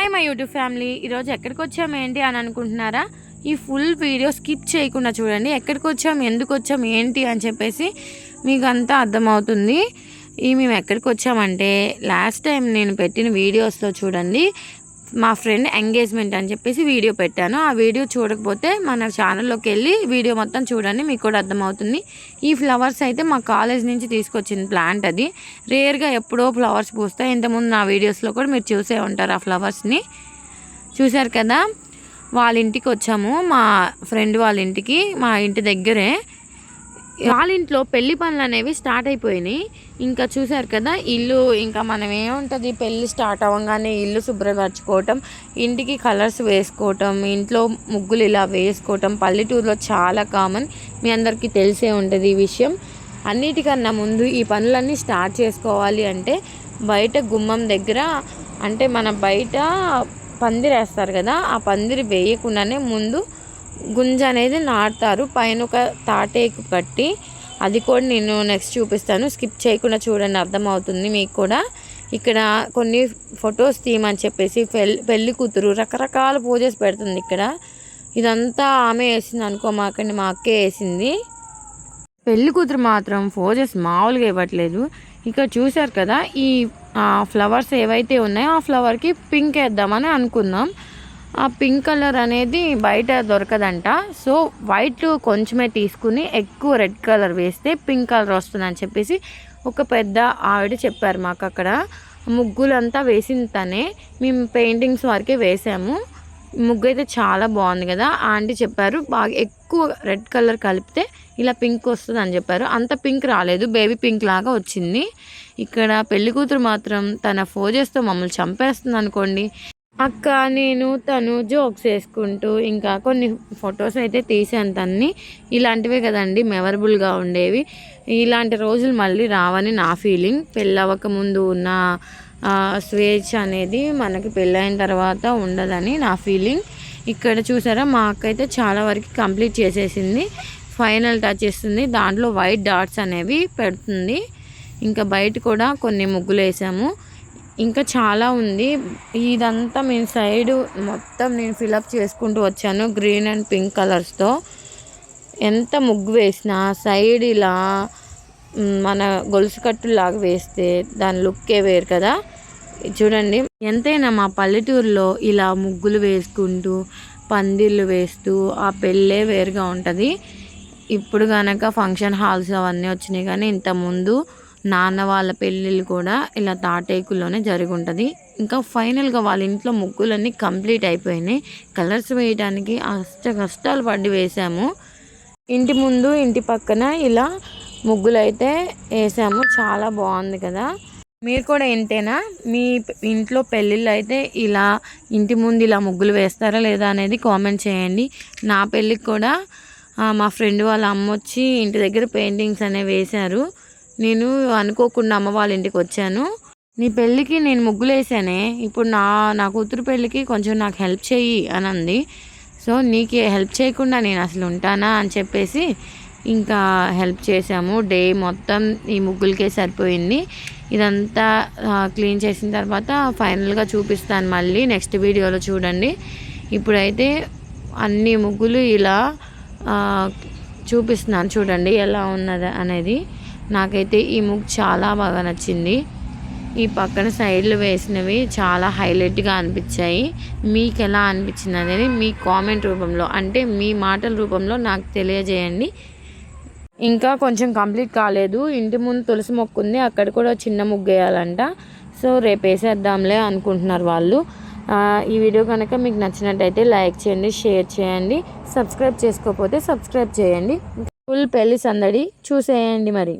Hi my YouTube family. ఈరోజు ఎక్కడికి వచ్చాము ఏంటి అని అనుకుంటున్నారా? ఈ ఫుల్ వీడియో స్కిప్ చేయకుండా చూడండి. ఎక్కడికి వచ్చాం ఎందుకు వచ్చాం ఏంటి అని చెప్పేసి మీకు అంతా అర్థమవుతుంది. ఈ మేము ఎక్కడికి వచ్చామంటే లాస్ట్ టైం నేను పెట్టిన వీడియోస్లో చూడండి. మా ఫ్రెండ్ ఎంగేజ్మెంట్ అని చెప్పేసి వీడియో పెట్టాను. ఆ వీడియో చూడకపోతే మన ఛానల్లోకి వెళ్ళి వీడియో మొత్తం చూడండి మీకు కూడా అర్థమవుతుంది. ఈ ఫ్లవర్స్ అయితే మా కాలేజ్ నుంచి తీసుకొచ్చిన ప్లాంట్ అది. రేర్గా ఎప్పుడో ఫ్లవర్స్ పూస్తాయి. ఇంతకుముందు నా వీడియోస్లో కూడా మీరు చూసే ఉంటారు ఆ ఫ్లవర్స్ని చూశారు కదా? వాళ్ళ ఇంటికి వచ్చాము. మా ఫ్రెండ్ వాళ్ళ ఇంటికి మా ఇంటి దగ్గరే వాళ్ళ ఇంట్లో పెళ్ళి పనులు అనేవి స్టార్ట్ అయిపోయినాయి. ఇంకా చూసారు కదా ఇల్లు ఇంకా మనం ఏముంటుంది? పెళ్ళి స్టార్ట్ అవ్వగానే ఇల్లు శుభ్రపరచుకోవటం ఇంటికి కలర్స్ వేసుకోవటం ఇంట్లో ముగ్గులు ఇలా వేసుకోవటం పల్లెటూరులో చాలా కామన్. మీ అందరికీ తెలిసే ఉంటుంది ఈ విషయం. అన్నిటికన్నా ముందు ఈ పనులన్నీ స్టార్ట్ చేసుకోవాలి అంటే బయట గుమ్మం దగ్గర అంటే మన బయట పందిరి వేస్తారు కదా ఆ పందిరి వేయకుండానే ముందు గుంజ అనేది నాటుతారు. పైన ఒక తాటేకు కట్టి అది కూడా నేను నెక్స్ట్ చూపిస్తాను. స్కిప్ చేయకుండా చూడండి అర్థమవుతుంది మీకు కూడా. ఇక్కడ కొన్ని ఫొటోస్ తీయమని చెప్పేసి పెళ్ళి కూతురు రకరకాల పూజెస్ పెడుతుంది ఇక్కడ. ఇదంతా ఆమె వేసింది అనుకో మాకండి మా అక్కే వేసింది. పెళ్ళి కూతురు మాత్రం ఫోజెస్ మామూలుగా ఇవ్వట్లేదు. ఇక్కడ చూశారు కదా ఈ ఫ్లవర్స్ ఏవైతే ఉన్నాయో ఆ ఫ్లవర్కి పింక్ వేద్దామని అనుకుందాం. ఆ పింక్ కలర్ అనేది బయట దొరకదంట. సో వైట్ కొంచెమే తీసుకుని ఎక్కువ రెడ్ కలర్ వేస్తే పింక్ కలర్ వస్తుందని చెప్పేసి ఒక పెద్ద ఆవిడ చెప్పారు మాకు అక్కడ ముగ్గులంతా వేసిన తనే. మేము పెయింటింగ్స్ వరకే వేసాము. ముగ్గు అయితే చాలా బాగుంది కదా. ఆంటీ చెప్పారు బాగా ఎక్కువ రెడ్ కలర్ కలిపితే ఇలా పింక్ వస్తుంది అని చెప్పారు. అంత పింక్ రాలేదు బేబీ పింక్ లాగా వచ్చింది. ఇక్కడ పెళ్ళి కూతురు మాత్రం తన ఫోజెస్తో మమ్మల్ని చంపేస్తుంది అనుకోండి అక్క నేను తను జోక్స్ వేసుకుంటూ ఇంకా కొన్ని ఫొటోస్ అయితే తీసాను తన్ని. ఇలాంటివే కదండి మెమరబుల్గా ఉండేవి. ఇలాంటి రోజులు మళ్ళీ రావని నా ఫీలింగ్. పెళ్ళవక ముందు ఉన్న స్వేచ్ఛ అనేది మనకి పెళ్ళైన తర్వాత ఉండదని నా ఫీలింగ్. ఇక్కడ చూసారా మా అక్క అయితే చాలా వరకు కంప్లీట్ చేసేసింది. ఫైనల్ టచ్ ఇస్తుంది దాంట్లో వైట్ డాట్స్ అనేవి పెడుతుంది. ఇంకా బయట కూడా కొన్ని ముగ్గులు వేసాము ఇంకా చాలా ఉంది. ఇదంతా మేము సైడ్ మొత్తం నేను ఫిలప్ చేసుకుంటూ వచ్చాను గ్రీన్ అండ్ పింక్ కలర్స్తో ఎంత ముగ్గు వేసినా సైడ్ ఇలా మన గొలుసు కట్టులాగా వేస్తే దాని లుక్కే వేరు కదా. చూడండి ఎంతైనా మా పల్లెటూరులో ఇలా ముగ్గులు వేసుకుంటూ పందిళ్ళు వేస్తూ ఆ పెళ్ళే వేరుగా ఉంటుంది. ఇప్పుడు కనుక ఫంక్షన్ హాల్స్ అవన్నీ వచ్చినాయి కానీ ఇంతకుముందు నాన్న వాళ్ళ పెళ్ళిళ్ళు కూడా ఇలా తాటేకుల్లోనే జరిగి ఉంటుంది ఇంకా ఫైనల్గా వాళ్ళ ఇంట్లో ముగ్గులన్నీ కంప్లీట్ అయిపోయినాయి. కలర్స్ వేయడానికి అష్ట కష్టాలు పడి వేసాము ఇంటి ముందు ఇంటి పక్కన ఇలా ముగ్గులు అయితే వేసాము. చాలా బాగుంది కదా. మీరు కూడా ఏంటేనా మీ ఇంట్లో పెళ్ళిళ్ళు అయితే ఇలా ఇంటి ముందు ఇలా ముగ్గులు వేస్తారా లేదా అనేది కామెంట్ చేయండి. నా పెళ్ళికి కూడా మా ఫ్రెండ్ వాళ్ళ అమ్మ వచ్చి ఇంటి దగ్గర పెయింటింగ్స్ అనేవి వేశారు. నేను అనుకోకుండా అమ్మ వాళ్ళ ఇంటికి వచ్చాను. నీ పెళ్ళికి నేను ముగ్గులు వేసానే ఇప్పుడు నా నా కూతురు పెళ్ళికి కొంచెం నాకు హెల్ప్ చెయ్యి అని అంది సో నీకు హెల్ప్ చేయకుండా నేను అసలు ఉంటానా అని చెప్పేసి ఇంకా హెల్ప్ చేసాము డే మొత్తం ఈ ముగ్గులకే సరిపోయింది. ఇదంతా క్లీన్ చేసిన తర్వాత ఫైనల్గా చూపిస్తాను మళ్ళీ నెక్స్ట్ వీడియోలో చూడండి. ఇప్పుడైతే అన్ని ముగ్గులు ఇలా చూపిస్తున్నాను చూడండి ఎలా ఉన్నది అనేది. నాకైతే ఈ ముగ్గు చాలా బాగా నచ్చింది. ఈ పక్కన సైడ్లు వేసినవి చాలా హైలైట్గా అనిపించాయి. మీకు ఎలా అనిపించింది అనేది మీ కామెంట్ రూపంలో అంటే మీ మాటల రూపంలో నాకు తెలియజేయండి. ఇంకా కొంచెం కంప్లీట్ కాలేదు. ఇంటి ముందు తులసి మొక్కు ఉంది అక్కడ కూడా చిన్న ముగ్గు వేయాలంట. సో రేపు వేసేద్దాంలే అనుకుంటున్నారు వాళ్ళు. ఈ వీడియో కనుక మీకు నచ్చినట్టయితే లైక్ చేయండి షేర్ చేయండి సబ్స్క్రైబ్ చేసుకోకపోతే సబ్స్క్రైబ్ చేయండి. ఫుల్ పెళ్ళి సందడి చూసేయండి మరి.